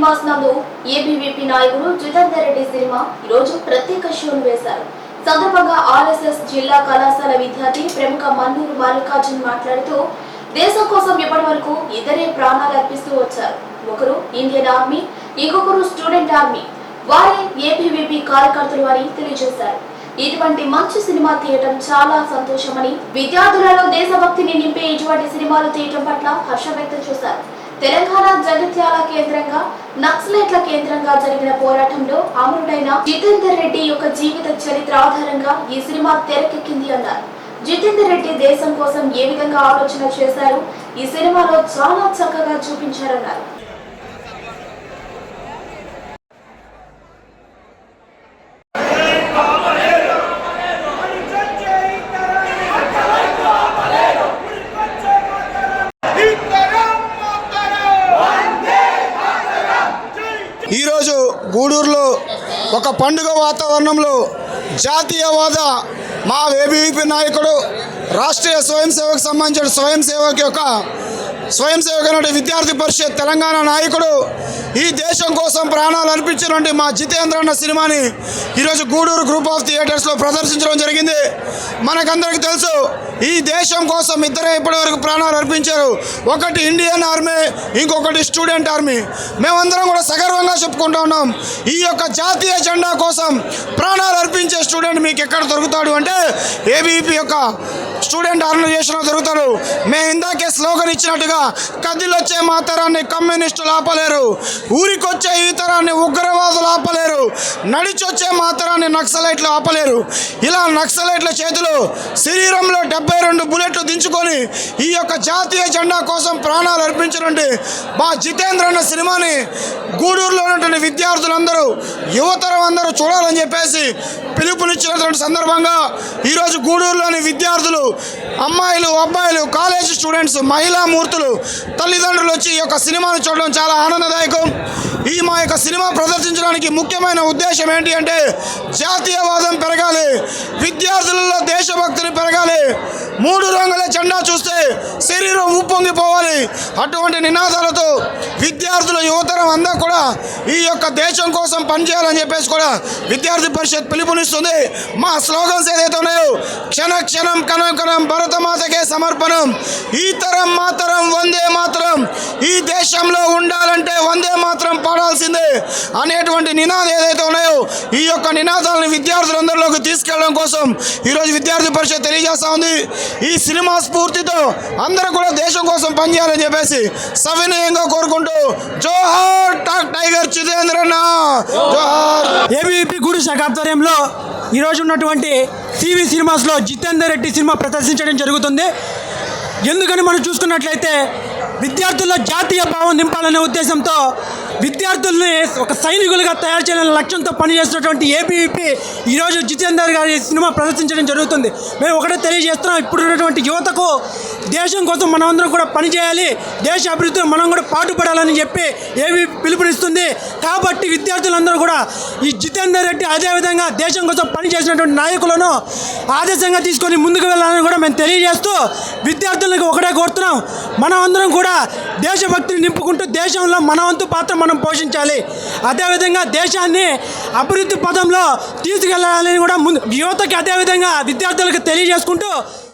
నివాస్ నందు ఏబీవీపీ నాయకుడు జితేందర్ రెడ్డి సినిమా ఈరోజు ప్రత్యేక షోను వేశారు. సందర్భంగా ఆర్ఎస్ఎస్ జిల్లా కళాశాల విద్యార్థి ప్రముఖ మన్నూరు మల్లికార్జున్ మాట్లాడుతూ దేశం కోసం ఇప్పటి వరకు ఇద్దరే ప్రాణాలు అర్పిస్తూ వచ్చారు. ఒకరు ఇండియన్ ఆర్మీ ఇంకొకరు స్టూడెంట్ ఆర్మీ. వారే ఏబీవీపీ కార్యకర్తలు అని తెలియజేశారు. ఇటువంటి మంచి సినిమా తీయటం చాలా సంతోషమని విద్యార్థులలో దేశభక్తిని నింపే ఇటువంటి సినిమాలు తీయటం పట్ల హర్షం వ్యక్తం చేశారు. తెలంగాణ జగిత్యాల కేంద్రంగా నక్సలైట్ల కేంద్రంగా జరిగిన పోరాటంలో అమరుడైన జితేందర్ రెడ్డి యొక్క జీవిత చరిత్ర ఆధారంగా ఈ సినిమా తెరకెక్కింది అన్నారు. జితేందర్ రెడ్డి దేశం కోసం ఏ విధంగా ఆలోచన చేశారు? ఈ సినిమాలో చాలా చక్కగా చూపించారన్నారు. ఒక పండుగ వాతావరణంలో జాతీయవాద మా ఏబీవీపీ నాయకుడు రాష్ట్రీయ స్వయం సేవకు సంబంధించిన స్వయం సేవకు యొక్క స్వయం సేవకుడు విద్యార్థి పరిషత్ తెలంగాణ నాయకుడు ఈ దేశం కోసం ప్రాణాలు అర్పించినటువంటి మా జితేంద్ర అన్న సినిమాని ఈరోజు గూడూరు గ్రూప్ ఆఫ్ థియేటర్స్లో ప్రదర్శించడం జరిగింది. మనకందరికీ తెలుసు ఈ దేశం కోసం ఇద్దరే ఇప్పటివరకు ప్రాణాలు అర్పించారు. ఒకటి ఇండియన్ ఆర్మీ ఇంకొకటి స్టూడెంట్ ఆర్మీ. మేమందరం కూడా సగర్వంగా చెప్పుకుంటూ ఉన్నాం ఈ యొక్క జాతీయ జెండా కోసం ప్రాణాలు అర్పించే స్టూడెంట్ మీకు ఎక్కడ దొరుకుతాడు అంటే ఏబీపీ యొక్క స్టూడెంట్ ఆర్గనైజేషన్లో దొరుకుతారు మేము ఇందాకే స్లోగన్ ఇచ్చినట్టుగా కదిలొచ్చే మా తరాన్ని కమ్యూనిస్టులు ఆపలేరు. ఊరికొచ్చే ఈ తరాన్ని ఉగ్రవాదులు ఆపలేరు. నడిచొచ్చే మా తరాన్ని నక్సలైట్లు ఆపలేరు. ఇలా నక్సలైట్ల చేతులు శరీరంలో డెబ్బై రెండు బుల్లెట్లు దించుకొని ఈ యొక్క జాతీయ జెండా కోసం ప్రాణాలు అర్పించినటువంటి మా జితేంద్ర అన్న సినిమాని గూడూరులో ఉన్నటువంటి విద్యార్థులందరూ యువతరం అందరూ చూడాలని చెప్పేసి పిలుపునిచ్చినటువంటి సందర్భంగా ఈరోజు గూడూరులోని విద్యార్థులు అమ్మాయిలు అబ్బాయిలు కాలేజీ స్టూడెంట్స్ మహిళా మూర్తులు తల్లిదండ్రులు వచ్చి ఈ యొక్క సినిమాను చూడడం చాలా ఆనందదాయకం. ఈ మా యొక్క సినిమా ప్రదర్శించడానికి ముఖ్యమైన ఉద్దేశం ఏంటి అంటే జాతీయవాదం పెరగాలి విద్యార్థులలో దేశభక్తిని పెరగాలి మూడు రంగుల జెండా చూస్తే శరీరం ఉప్పొంగిపోవాలి. అటువంటి నినాదాలతో విద్యార్థుల యువతరం అంతా కూడా ఈ యొక్క దేశం కోసం చేయాలని చెప్పేసి కూడా విద్యార్థి పరిషత్ పిలుపునిస్తుంది. మా స్లోగన్స్ ఏదైతే ఉన్నాయో క్షణ క్షణం కణం కణం భరతమాతకే సమర్పణం. ఈ తరం మాతరం వందే మాత్రం. ఈ దేశంలో ఉండాలంటే వందే మాత్రం పాడాల్సిందే. అనేటువంటి నినాదం ఏదైతే ఉన్నాయో ఈ యొక్క నినాదాలను విద్యార్థులందరిలోకి తీసుకెళ్ళడం కోసం ఈరోజు విద్యార్థి పరిషత్ తెలియజేస్తా ఉంది. ఈ సినిమా స్ఫూర్తితో అందరూ కూడా దేశం కోసం పనిచేయాలని చెప్పేసి సవినయంగా కోరుకుంటూ జోహార్ టైగర్ చిదేంద్రన్న. జోహార్ ఏబీవీపీ గుడి శాఖ ఆధ్వర్యంలో ఈరోజు ఉన్నటువంటి టీవీ సినిమాస్లో జితేందర్ రెడ్డి సినిమా ప్రదర్శించడం జరుగుతుంది. ఎందుకని మనం చూసుకున్నట్లయితే విద్యార్థుల్లో జాతీయ భావం నింపాలనే ఉద్దేశంతో విద్యార్థుల్ని ఒక సైనికులుగా తయారు చేయాలనే లక్ష్యంతో పనిచేస్తున్నటువంటి ఏబీవీపీ ఈరోజు జితేందర్ గారి సినిమా ప్రదర్శించడం జరుగుతుంది. మేము ఒకటే తెలియజేస్తున్నాం ఇప్పుడు ఉన్నటువంటి యువతకు దేశం కోసం మనమందరం కూడా పనిచేయాలి దేశ అభివృద్ధిలో మనం కూడా పాటుపడాలని చెప్పి ఏవి పిలుపునిస్తుంది. కాబట్టి విద్యార్థులందరూ కూడా ఈ జితేందర్ రెడ్డి అదేవిధంగా దేశం కోసం పనిచేసినటువంటి నాయకులను ఆదేశంగా తీసుకొని ముందుకు వెళ్ళాలని కూడా మేము తెలియజేస్తూ విద్యార్థులకు ఒకటే కోరుతున్నాం. మనం అందరం కూడా దేశభక్తిని నింపుకుంటూ దేశంలో మన వంతు పాత్ర మనం పోషించాలి. అదేవిధంగా దేశాన్ని అభివృద్ధి పదంలో తీసుకెళ్ళాలని కూడా ముందు యువతకి అదేవిధంగా విద్యార్థులకు తెలియజేసుకుంటూ